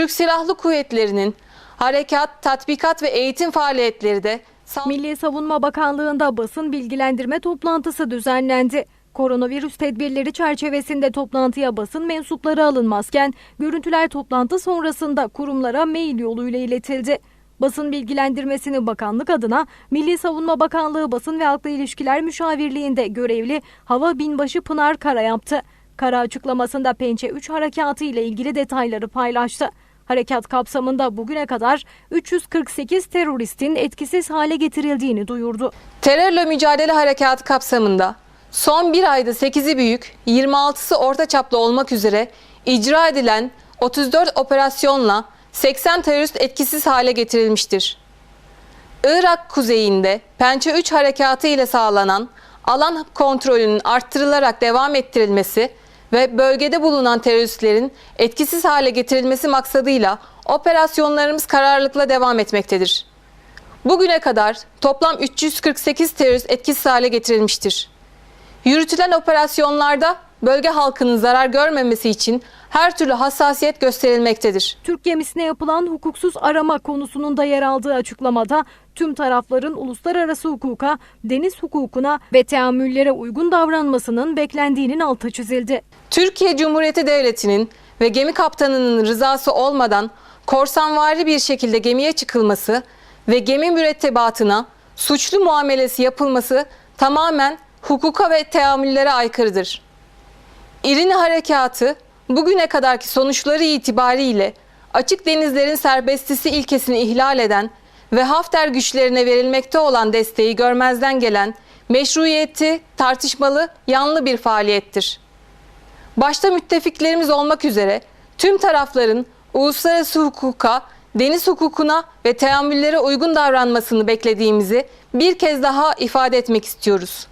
Türk Silahlı Kuvvetleri'nin harekat, tatbikat ve eğitim faaliyetleri de Milli Savunma Bakanlığı'nda basın bilgilendirme toplantısı düzenlendi. Koronavirüs tedbirleri çerçevesinde toplantıya basın mensupları alınmazken görüntüler toplantı sonrasında kurumlara mail yoluyla iletildi. Basın bilgilendirmesini bakanlık adına Milli Savunma Bakanlığı Basın ve Halkla İlişkiler Müşavirliği'nde görevli Hava Binbaşı Pınar Kara yaptı. Kara açıklamasında Pençe 3 harekatı ile ilgili detayları paylaştı. Harekat kapsamında bugüne kadar 348 teröristin etkisiz hale getirildiğini duyurdu. Terörle mücadele harekatı kapsamında son bir ayda 8'i büyük, 26'sı orta çaplı olmak üzere icra edilen 34 operasyonla 80 terörist etkisiz hale getirilmiştir. Irak kuzeyinde Pençe 3 harekatı ile sağlanan alan kontrolünün arttırılarak devam ettirilmesi ve bölgede bulunan teröristlerin etkisiz hale getirilmesi maksadıyla operasyonlarımız kararlılıkla devam etmektedir. Bugüne kadar toplam 348 terörist etkisiz hale getirilmiştir. Yürütülen operasyonlarda bölge halkının zarar görmemesi için her türlü hassasiyet gösterilmektedir. Türk gemisine yapılan hukuksuz arama konusunun da yer aldığı açıklamada tüm tarafların uluslararası hukuka, deniz hukukuna ve teamüllere uygun davranmasının beklendiğinin altı çizildi. Türkiye Cumhuriyeti Devleti'nin ve gemi kaptanının rızası olmadan korsanvari bir şekilde gemiye çıkılması ve gemi mürettebatına suçlu muamelesi yapılması tamamen hukuka ve teamüllere aykırıdır. İrini harekatı bugüne kadarki sonuçları itibariyle açık denizlerin serbestisi ilkesini ihlal eden ve Hafter güçlerine verilmekte olan desteği görmezden gelen meşruiyeti tartışmalı yanlı bir faaliyettir başta müttefiklerimiz olmak üzere tüm tarafların uluslararası hukuka, deniz hukukuna ve teamüllere uygun davranmasını beklediğimizi bir kez daha ifade etmek istiyoruz.